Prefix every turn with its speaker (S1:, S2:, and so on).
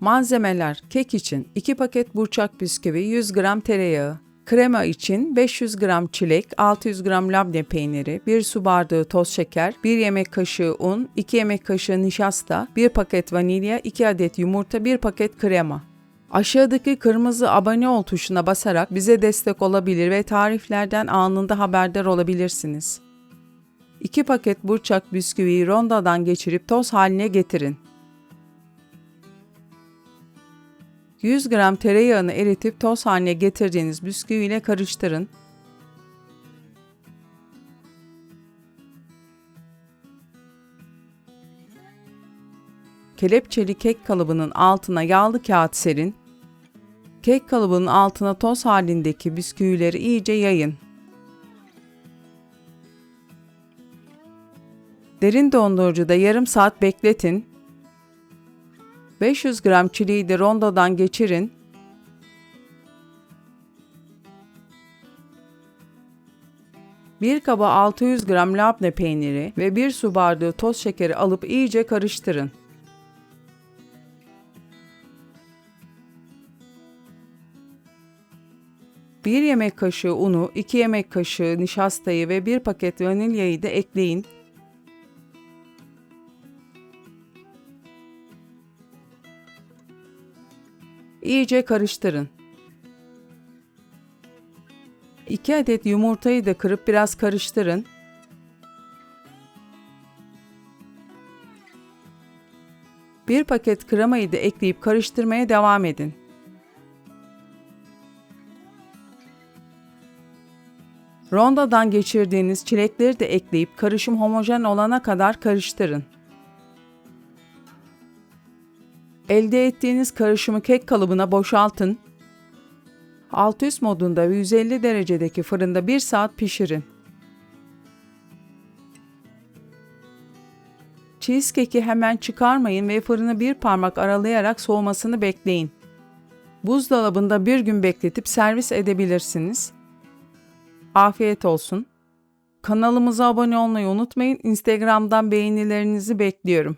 S1: Malzemeler kek için 2 paket burçak bisküvi, 100 gram tereyağı, krema için 500 gram çilek, 600 gram labne peyniri, 1 su bardağı toz şeker, 1 yemek kaşığı un, 2 yemek kaşığı nişasta, 1 paket vanilya, 2 adet yumurta, 1 paket krema. Aşağıdaki kırmızı abone ol tuşuna basarak bize destek olabilir ve tariflerden anında haberdar olabilirsiniz. 2 paket burçak bisküviyi rondadan geçirip toz haline getirin. 100 gram tereyağını eritip toz haline getirdiğiniz bisküvi ile karıştırın. Kelepçeli kek kalıbının altına yağlı kağıt serin. Kek kalıbının altına toz halindeki bisküvileri iyice yayın. Derin dondurucuda yarım saat bekletin. 500 gram çileği de rondodan geçirin. Bir kaba 600 gram labne peyniri ve bir su bardağı toz şekeri alıp iyice karıştırın. Bir yemek kaşığı unu, 2 yemek kaşığı nişastayı ve bir paket vanilyayı da ekleyin. İyice karıştırın. 2 adet yumurtayı da kırıp biraz karıştırın. Bir paket kremayı da ekleyip karıştırmaya devam edin. Rondodan geçirdiğiniz çilekleri de ekleyip karışım homojen olana kadar karıştırın. Elde ettiğiniz karışımı kek kalıbına boşaltın. Alt üst modunda 150 derecedeki fırında 1 saat pişirin. Cheesecake'i hemen çıkarmayın ve fırını bir parmak aralayarak soğumasını bekleyin. Buzdolabında bir gün bekletip servis edebilirsiniz. Afiyet olsun. Kanalımıza abone olmayı unutmayın. Instagram'dan beğenilerinizi bekliyorum.